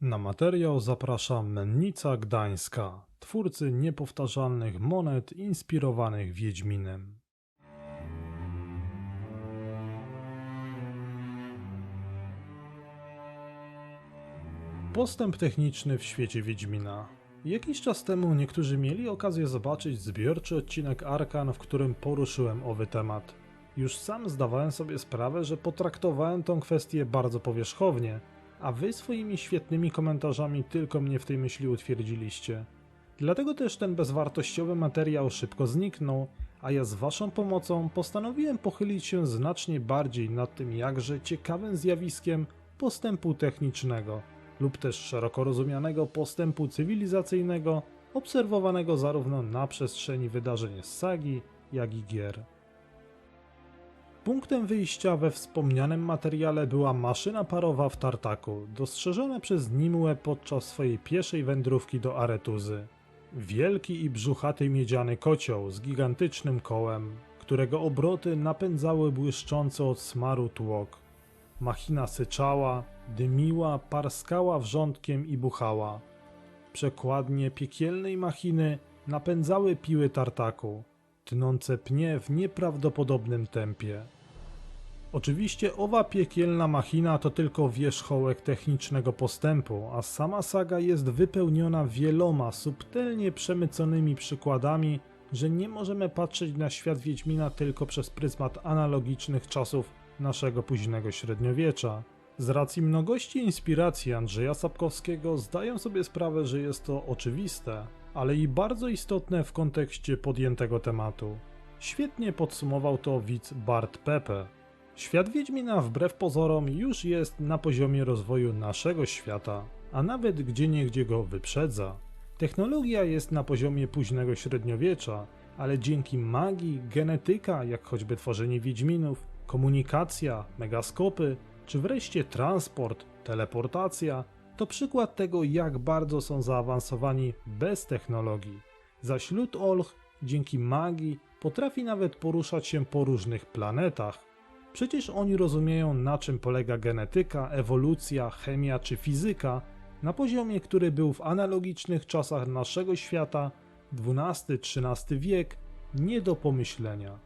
Na materiał zaprasza Mennica Gdańska, twórcy niepowtarzalnych monet inspirowanych Wiedźminem. Postęp techniczny w świecie Wiedźmina. Jakiś czas temu niektórzy mieli okazję zobaczyć zbiorczy odcinek Arkan, w którym poruszyłem owy temat. Już sam zdawałem sobie sprawę, że potraktowałem tą kwestię bardzo powierzchownie, a wy swoimi świetnymi komentarzami tylko mnie w tej myśli utwierdziliście. Dlatego też ten bezwartościowy materiał szybko zniknął, a ja z waszą pomocą postanowiłem pochylić się znacznie bardziej nad tym jakże ciekawym zjawiskiem postępu technicznego lub też szeroko rozumianego postępu cywilizacyjnego obserwowanego zarówno na przestrzeni wydarzeń z sagi, jak i gier. Punktem wyjścia we wspomnianym materiale była maszyna parowa w Tartaku, dostrzeżona przez Nimue podczas swojej pieszej wędrówki do Aretuzy. Wielki i brzuchaty miedziany kocioł z gigantycznym kołem, którego obroty napędzały błyszczący od smaru tłok. Machina syczała, dymiła, parskała wrzątkiem i buchała. Przekładnie piekielnej machiny napędzały piły tartaku, tnące pnie w nieprawdopodobnym tempie. Oczywiście owa piekielna machina to tylko wierzchołek technicznego postępu, a sama saga jest wypełniona wieloma subtelnie przemyconymi przykładami, że nie możemy patrzeć na świat Wiedźmina tylko przez pryzmat analogicznych czasów naszego późnego średniowiecza. Z racji mnogości inspiracji Andrzeja Sapkowskiego zdaję sobie sprawę, że jest to oczywiste, ale i bardzo istotne w kontekście podjętego tematu. Świetnie podsumował to widz Bart Pepe. Świat Wiedźmina wbrew pozorom już jest na poziomie rozwoju naszego świata, a nawet gdzieniegdzie go wyprzedza. Technologia jest na poziomie późnego średniowiecza, ale dzięki magii, genetyka, jak choćby tworzenie Wiedźminów, komunikacja, megaskopy, czy wreszcie transport, teleportacja, to przykład tego, jak bardzo są zaawansowani bez technologii. Zaś lud Olch dzięki magii potrafi nawet poruszać się po różnych planetach. Przecież oni rozumieją, na czym polega genetyka, ewolucja, chemia czy fizyka, na poziomie, który był w analogicznych czasach naszego świata, XII-XIII wiek, nie do pomyślenia.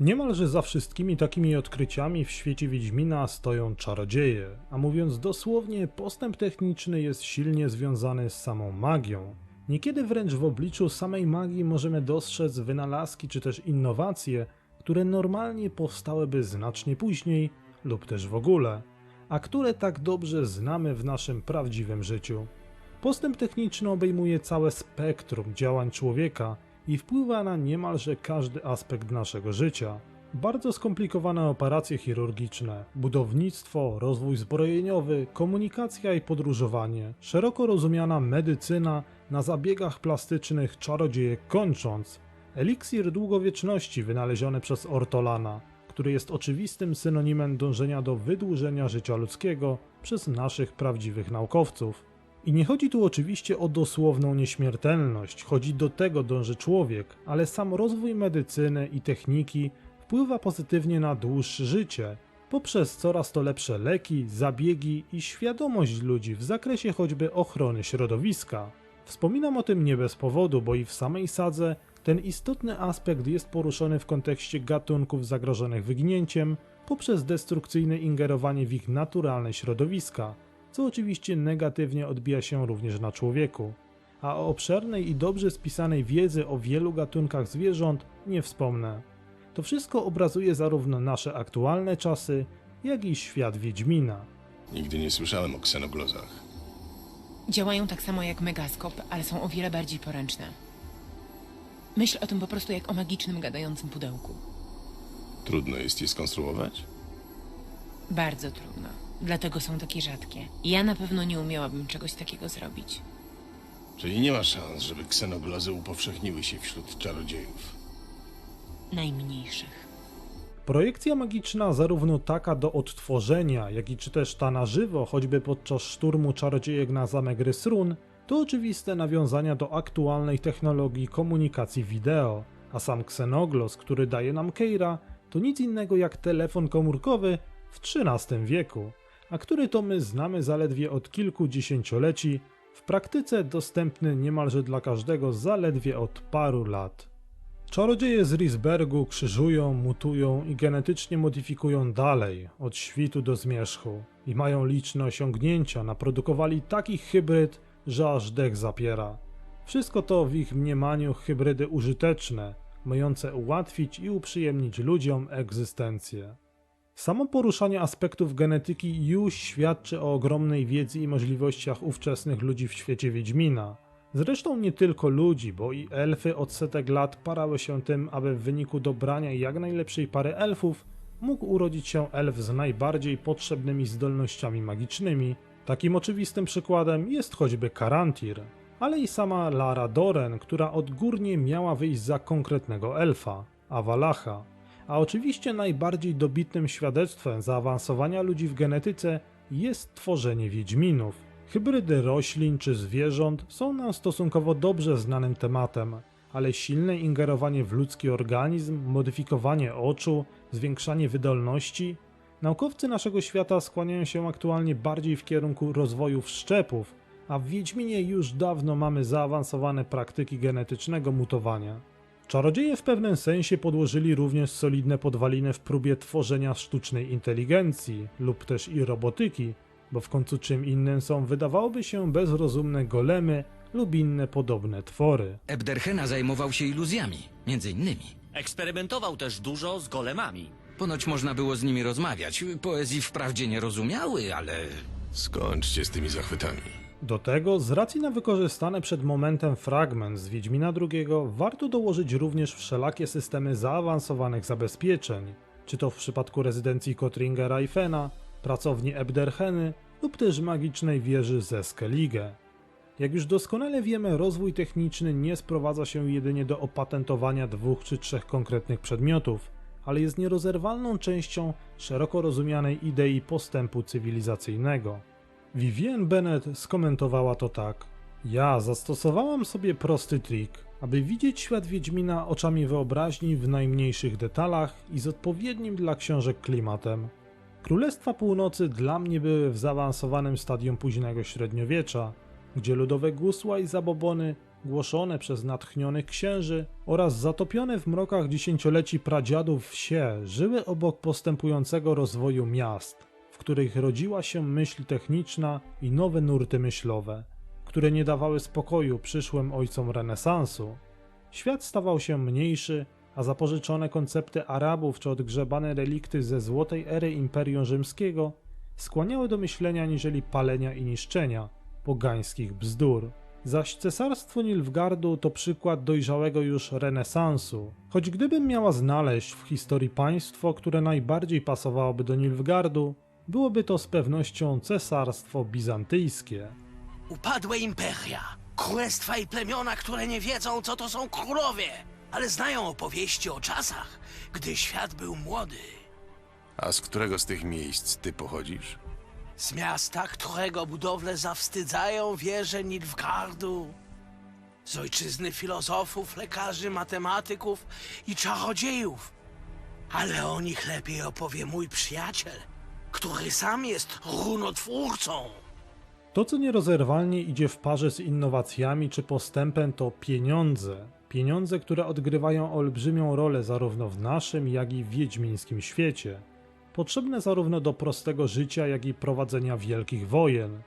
Niemalże za wszystkimi takimi odkryciami w świecie Wiedźmina stoją czarodzieje, a mówiąc dosłownie, postęp techniczny jest silnie związany z samą magią. Niekiedy wręcz w obliczu samej magii możemy dostrzec wynalazki czy też innowacje, które normalnie powstałyby znacznie później lub też w ogóle, a które tak dobrze znamy w naszym prawdziwym życiu. Postęp techniczny obejmuje całe spektrum działań człowieka i wpływa na niemalże każdy aspekt naszego życia. Bardzo skomplikowane operacje chirurgiczne, budownictwo, rozwój zbrojeniowy, komunikacja i podróżowanie, szeroko rozumiana medycyna, na zabiegach plastycznych czarodziejek kończąc, eliksir długowieczności wynaleziony przez Ortolana, który jest oczywistym synonimem dążenia do wydłużenia życia ludzkiego przez naszych prawdziwych naukowców. I nie chodzi tu oczywiście o dosłowną nieśmiertelność, chodzi do tego dąży człowiek, ale sam rozwój medycyny i techniki wpływa pozytywnie na dłuższe życie, poprzez coraz to lepsze leki, zabiegi i świadomość ludzi w zakresie choćby ochrony środowiska. Wspominam o tym nie bez powodu, bo i w samej sadze ten istotny aspekt jest poruszony w kontekście gatunków zagrożonych wyginięciem poprzez destrukcyjne ingerowanie w ich naturalne środowiska, co oczywiście negatywnie odbija się również na człowieku. A o obszernej i dobrze spisanej wiedzy o wielu gatunkach zwierząt nie wspomnę. To wszystko obrazuje zarówno nasze aktualne czasy, jak i świat Wiedźmina. Nigdy nie słyszałem o ksenoglozach. Działają tak samo jak megaskop, ale są o wiele bardziej poręczne. Myśl o tym po prostu jak o magicznym, gadającym pudełku. Trudno jest je skonstruować? Bardzo trudno. Dlatego są takie rzadkie. Ja na pewno nie umiałabym czegoś takiego zrobić. Czyli nie ma szans, żeby ksenoglozy upowszechniły się wśród czarodziejów. Najmniejszych. Projekcja magiczna, zarówno taka do odtworzenia, jak i czy też ta na żywo, choćby podczas szturmu czarodziejek na zamek Rysrun, to oczywiste nawiązania do aktualnej technologii komunikacji wideo, a sam ksenoglos, który daje nam Keira, to nic innego jak telefon komórkowy w XIII wieku. a który to my znamy zaledwie od kilku dziesięcioleci, w praktyce dostępny niemalże dla każdego zaledwie od paru lat. Czarodzieje z Risbergu krzyżują, mutują i genetycznie modyfikują dalej, od świtu do zmierzchu, i mają liczne osiągnięcia, naprodukowali taki hybryd, że aż dech zapiera. Wszystko to w ich mniemaniu hybrydy użyteczne, mające ułatwić i uprzyjemnić ludziom egzystencję. Samo poruszanie aspektów genetyki już świadczy o ogromnej wiedzy i możliwościach ówczesnych ludzi w świecie Wiedźmina. Zresztą nie tylko ludzi, bo i elfy od setek lat parały się tym, aby w wyniku dobrania jak najlepszej pary elfów mógł urodzić się elf z najbardziej potrzebnymi zdolnościami magicznymi. Takim oczywistym przykładem jest choćby Karantir, ale i sama Lara Doren, która odgórnie miała wyjść za konkretnego elfa, Awalacha. A oczywiście najbardziej dobitnym świadectwem zaawansowania ludzi w genetyce jest tworzenie wiedźminów. Hybrydy roślin czy zwierząt są nam stosunkowo dobrze znanym tematem, ale silne ingerowanie w ludzki organizm, modyfikowanie oczu, zwiększanie wydolności. Naukowcy naszego świata skłaniają się aktualnie bardziej w kierunku rozwoju wszczepów, a w Wiedźminie już dawno mamy zaawansowane praktyki genetycznego mutowania. Czarodzieje w pewnym sensie podłożyli również solidne podwaliny w próbie tworzenia sztucznej inteligencji lub też i robotyki, bo w końcu czym innym są wydawałoby się bezrozumne golemy lub inne podobne twory. Ebderhena zajmował się iluzjami, między innymi. Eksperymentował też dużo z golemami. Ponoć można było z nimi rozmawiać. Poezji wprawdzie nie rozumiały, ale Skończcie z tymi zachwytami. Do tego, z racji na wykorzystane przed momentem fragment z Wiedźmina II, warto dołożyć również wszelakie systemy zaawansowanych zabezpieczeń, czy to w przypadku rezydencji Kotringera i Fena, pracowni Ebderheny lub też magicznej wieży ze Skellige. Jak już doskonale wiemy, rozwój techniczny nie sprowadza się jedynie do opatentowania dwóch czy trzech konkretnych przedmiotów, ale jest nierozerwalną częścią szeroko rozumianej idei postępu cywilizacyjnego. Vivienne Bennett skomentowała to tak. Ja zastosowałam sobie prosty trik, aby widzieć świat Wiedźmina oczami wyobraźni w najmniejszych detalach i z odpowiednim dla książek klimatem. Królestwa Północy dla mnie były w zaawansowanym stadium późnego średniowiecza, gdzie ludowe gusła i zabobony głoszone przez natchnionych księży oraz zatopione w mrokach dziesięcioleci pradziadów wsie żyły obok postępującego rozwoju miast, w których rodziła się myśl techniczna i nowe nurty myślowe, które nie dawały spokoju przyszłym ojcom renesansu. Świat stawał się mniejszy, a zapożyczone koncepty Arabów czy odgrzebane relikty ze złotej ery Imperium Rzymskiego skłaniały do myślenia niżeli palenia i niszczenia pogańskich bzdur. Zaś cesarstwo Nilfgardu to przykład dojrzałego już renesansu. Choć gdybym miała znaleźć w historii państwo, które najbardziej pasowałoby do Nilfgardu, byłoby to z pewnością cesarstwo bizantyjskie. Upadłe imperia, królestwa i plemiona, które nie wiedzą, co to są królowie, ale znają opowieści o czasach, gdy świat był młody. A z którego z tych miejsc ty pochodzisz? Z miasta, którego budowle zawstydzają wieże Nilfgardu. Z ojczyzny filozofów, lekarzy, matematyków i czarodziejów. Ale o nich lepiej opowie mój przyjaciel, który sam jest runotwórcą. To, co nierozerwalnie idzie w parze z innowacjami czy postępem, to pieniądze. Pieniądze, które odgrywają olbrzymią rolę zarówno w naszym, jak i w wiedźmińskim świecie. Potrzebne zarówno do prostego życia, jak i prowadzenia wielkich wojen.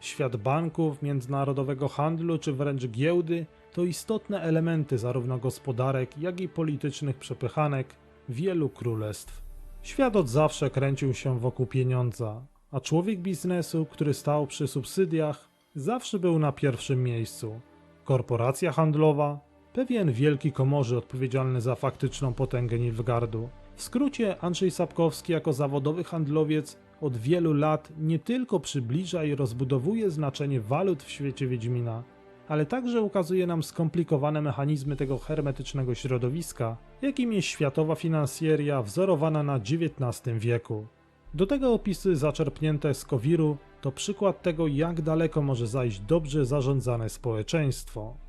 Świat banków, międzynarodowego handlu czy wręcz giełdy to istotne elementy zarówno gospodarek, jak i politycznych przepychanek wielu królestw. Świat od zawsze kręcił się wokół pieniądza, a człowiek biznesu, który stał przy subsydiach, zawsze był na pierwszym miejscu. Korporacja handlowa, pewien wielki komorzy odpowiedzialny za faktyczną potęgę Nilfgardu. W skrócie, Andrzej Sapkowski jako zawodowy handlowiec od wielu lat nie tylko przybliża i rozbudowuje znaczenie walut w świecie Wiedźmina, ale także ukazuje nam skomplikowane mechanizmy tego hermetycznego środowiska, jakim jest światowa finansjeria wzorowana na XIX wieku. Do tego opisy zaczerpnięte z Kowiru to przykład tego, jak daleko może zajść dobrze zarządzane społeczeństwo.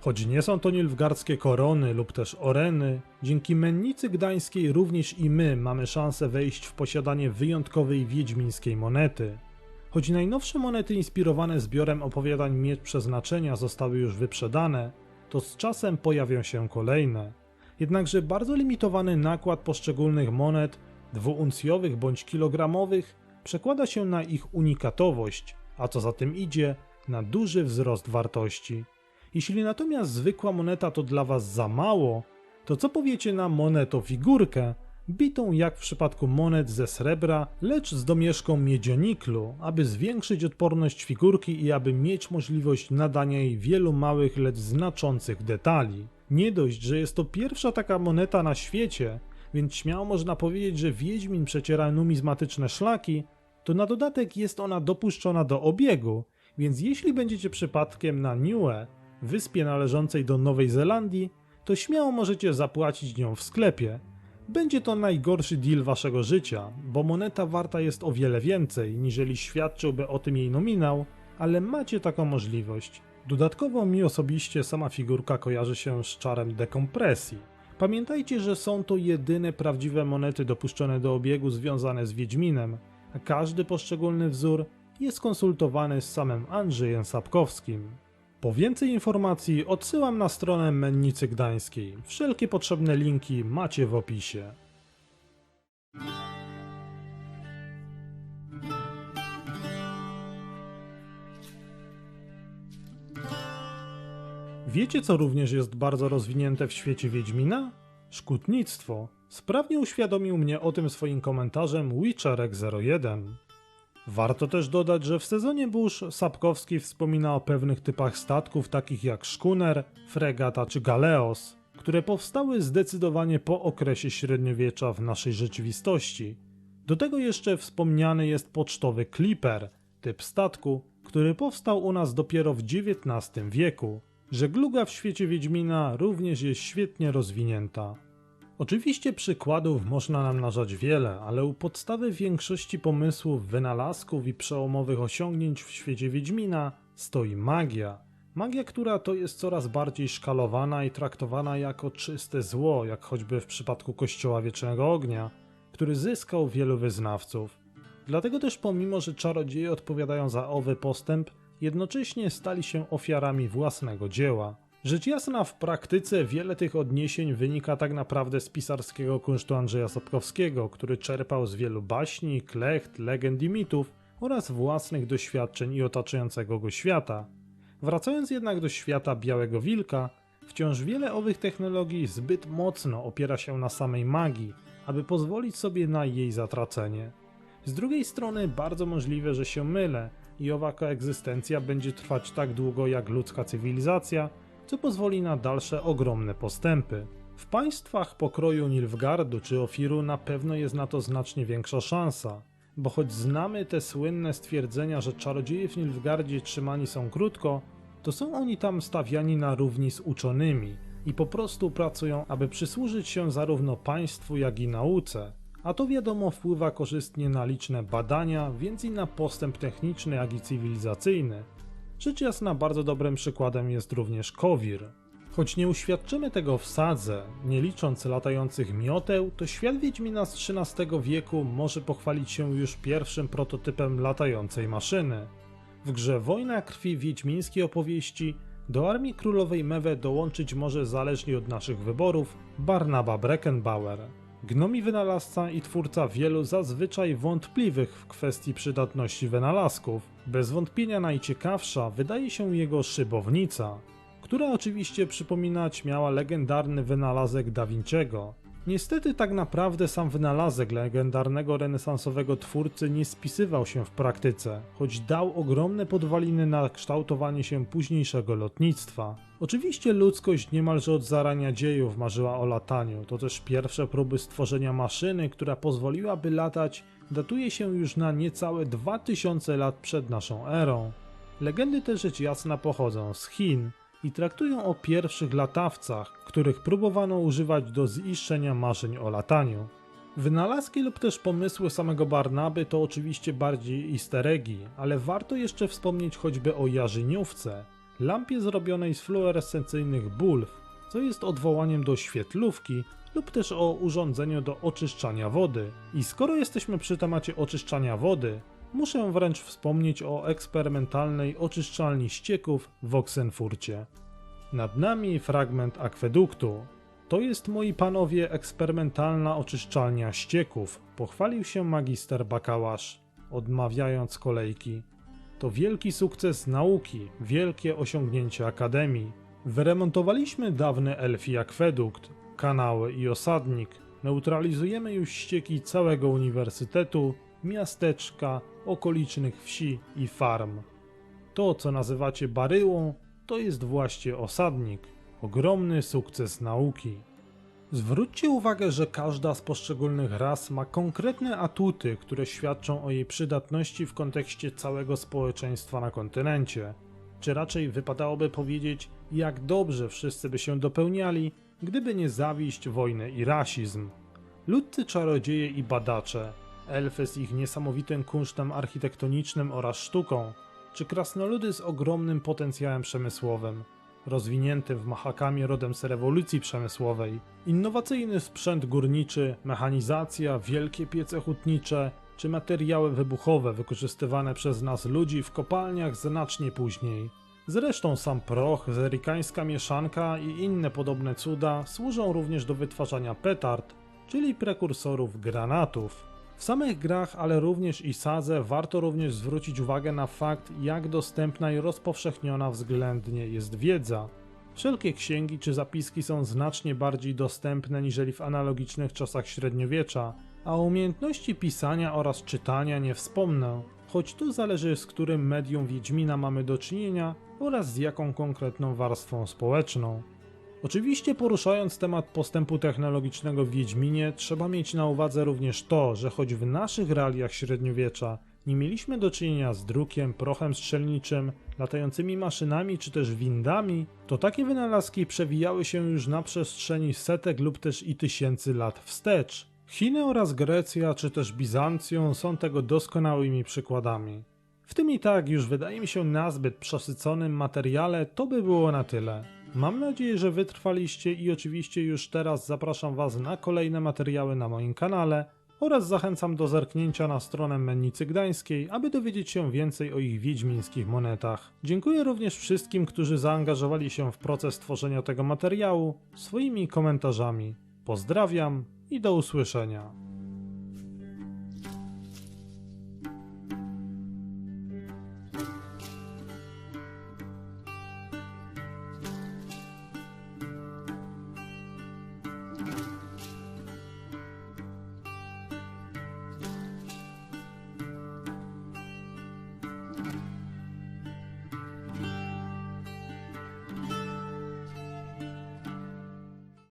Choć nie są to nilfgaardzkie korony lub też oreny, dzięki mennicy gdańskiej również i my mamy szansę wejść w posiadanie wyjątkowej wiedźmińskiej monety. Choć najnowsze monety inspirowane zbiorem opowiadań Miecz Przeznaczenia zostały już wyprzedane, to z czasem pojawią się kolejne. Jednakże bardzo limitowany nakład poszczególnych monet, dwuuncjowych bądź kilogramowych, przekłada się na ich unikatowość, a co za tym idzie, na duży wzrost wartości. Jeśli natomiast zwykła moneta to dla Was za mało, to co powiecie na monetofigurkę, bitą jak w przypadku monet ze srebra, lecz z domieszką miedzioniklu, aby zwiększyć odporność figurki i aby mieć możliwość nadania jej wielu małych, lecz znaczących detali. Nie dość, że jest to pierwsza taka moneta na świecie, więc śmiało można powiedzieć, że Wiedźmin przeciera numizmatyczne szlaki, to na dodatek jest ona dopuszczona do obiegu, więc jeśli będziecie przypadkiem na Niue, wyspie należącej do Nowej Zelandii, to śmiało możecie zapłacić nią w sklepie. Będzie to najgorszy deal waszego życia, bo moneta warta jest o wiele więcej, niżeli świadczyłby o tym jej nominał, ale macie taką możliwość. Dodatkowo mi osobiście sama figurka kojarzy się z czarem dekompresji. Pamiętajcie, że są to jedyne prawdziwe monety dopuszczone do obiegu związane z Wiedźminem, a każdy poszczególny wzór jest konsultowany z samym Andrzejem Sapkowskim. Po więcej informacji odsyłam na stronę Mennicy Gdańskiej. Wszelkie potrzebne linki macie w opisie. Wiecie, co również jest bardzo rozwinięte w świecie Wiedźmina? Szkutnictwo. Sprawnie uświadomił mnie o tym swoim komentarzem Witcherek01. Warto też dodać, że w sezonie burz Sapkowski wspomina o pewnych typach statków takich jak szkuner, fregata czy galeos, które powstały zdecydowanie po okresie średniowiecza w naszej rzeczywistości. Do tego jeszcze wspomniany jest pocztowy kliper, typ statku, który powstał u nas dopiero w XIX wieku. Żegluga w świecie Wiedźmina również jest świetnie rozwinięta. Oczywiście przykładów można namnażać wiele, ale u podstawy większości pomysłów, wynalazków i przełomowych osiągnięć w świecie Wiedźmina stoi magia. Magia, która to jest coraz bardziej szkalowana i traktowana jako czyste zło, jak choćby w przypadku Kościoła Wiecznego Ognia, który zyskał wielu wyznawców. Dlatego też pomimo, że czarodzieje odpowiadają za owy postęp, jednocześnie stali się ofiarami własnego dzieła. Rzecz jasna, w praktyce wiele tych odniesień wynika tak naprawdę z pisarskiego kunsztu Andrzeja Sapkowskiego, który czerpał z wielu baśni, klecht, legend i mitów oraz własnych doświadczeń i otaczającego go świata. Wracając jednak do świata Białego Wilka, wciąż wiele owych technologii zbyt mocno opiera się na samej magii, aby pozwolić sobie na jej zatracenie. Z drugiej strony bardzo możliwe, że się mylę i owa koegzystencja będzie trwać tak długo jak ludzka cywilizacja, co pozwoli na dalsze ogromne postępy. W państwach pokroju Nilfgardu czy Ofiru na pewno jest na to znacznie większa szansa, bo choć znamy te słynne stwierdzenia, że czarodzieje w Nilfgardzie trzymani są krótko, to są oni tam stawiani na równi z uczonymi i po prostu pracują, aby przysłużyć się zarówno państwu, jak i nauce. A to wiadomo wpływa korzystnie na liczne badania, więc i na postęp techniczny, jak i cywilizacyjny. Rzecz jasna, bardzo dobrym przykładem jest również Kowir. Choć nie uświadczymy tego w sadze, nie licząc latających mioteł, to świat Wiedźmina z XIII wieku może pochwalić się już pierwszym prototypem latającej maszyny. W grze Wojna Krwi Wiedźmińskiej opowieści do armii królowej Mewe dołączyć może zależnie od naszych wyborów Barnaba Breckenbauer. Gnomi wynalazca i twórca wielu zazwyczaj wątpliwych w kwestii przydatności wynalazków. Bez wątpienia najciekawsza wydaje się jego szybownica, która oczywiście przypominać miała legendarny wynalazek Da Vinciego. Niestety tak naprawdę sam wynalazek legendarnego renesansowego twórcy nie spisywał się w praktyce, choć dał ogromne podwaliny na kształtowanie się późniejszego lotnictwa. Oczywiście ludzkość niemalże od zarania dziejów marzyła o lataniu, to też pierwsze próby stworzenia maszyny, która pozwoliłaby latać, datuje się już na niecałe 2000 lat przed naszą erą. Legendy te rzecz jasna pochodzą z Chin, i traktują o pierwszych latawcach, których próbowano używać do ziszczenia marzeń o lataniu. Wynalazki lub też pomysły samego Barnaby to oczywiście bardziej easter eggi, ale warto jeszcze wspomnieć choćby o jarzyniówce, lampie zrobionej z fluorescencyjnych bulw, co jest odwołaniem do świetlówki lub też o urządzeniu do oczyszczania wody. I skoro jesteśmy przy temacie oczyszczania wody, muszę wręcz wspomnieć o eksperymentalnej oczyszczalni ścieków w Oxenfurcie. Nad nami fragment akweduktu. To jest, moi panowie, eksperymentalna oczyszczalnia ścieków, pochwalił się magister Bakałasz, odmawiając kolejki. To wielki sukces nauki, wielkie osiągnięcie akademii. Wyremontowaliśmy dawny elfi akwedukt, kanały i osadnik. Neutralizujemy już ścieki całego uniwersytetu, miasteczka, okolicznych wsi i farm. To, co nazywacie baryłą, to jest właśnie osadnik. Ogromny sukces nauki. Zwróćcie uwagę, że każda z poszczególnych ras ma konkretne atuty, które świadczą o jej przydatności w kontekście całego społeczeństwa na kontynencie. Czy raczej wypadałoby powiedzieć, jak dobrze wszyscy by się dopełniali, gdyby nie zawiść, wojny i rasizm. Ludcy czarodzieje i badacze, elfy z ich niesamowitym kunsztem architektonicznym oraz sztuką, czy krasnoludy z ogromnym potencjałem przemysłowym, rozwiniętym w Mahakamie rodem z rewolucji przemysłowej, innowacyjny sprzęt górniczy, mechanizacja, wielkie piece hutnicze, czy materiały wybuchowe wykorzystywane przez nas ludzi w kopalniach znacznie później. Zresztą sam proch, zerikańska mieszanka i inne podobne cuda służą również do wytwarzania petard, czyli prekursorów granatów. W samych grach, ale również i sadze warto również zwrócić uwagę na fakt, jak dostępna i rozpowszechniona względnie jest wiedza. Wszelkie księgi czy zapiski są znacznie bardziej dostępne niżeli w analogicznych czasach średniowiecza, a umiejętności pisania oraz czytania nie wspomnę, choć tu zależy z którym medium Wiedźmina mamy do czynienia oraz z jaką konkretną warstwą społeczną. Oczywiście poruszając temat postępu technologicznego w Wiedźminie, trzeba mieć na uwadze również to, że choć w naszych realiach średniowiecza nie mieliśmy do czynienia z drukiem, prochem strzelniczym, latającymi maszynami czy też windami, to takie wynalazki przewijały się już na przestrzeni setek lub też i tysięcy lat wstecz. Chiny oraz Grecja czy też Bizancjum są tego doskonałymi przykładami. W tym i tak już wydaje mi się nazbyt przesyconym materiale to by było na tyle. Mam nadzieję, że wytrwaliście i oczywiście już teraz zapraszam Was na kolejne materiały na moim kanale oraz zachęcam do zerknięcia na stronę Mennicy Gdańskiej, aby dowiedzieć się więcej o ich wiedźmińskich monetach. Dziękuję również wszystkim, którzy zaangażowali się w proces tworzenia tego materiału swoimi komentarzami. Pozdrawiam i do usłyszenia.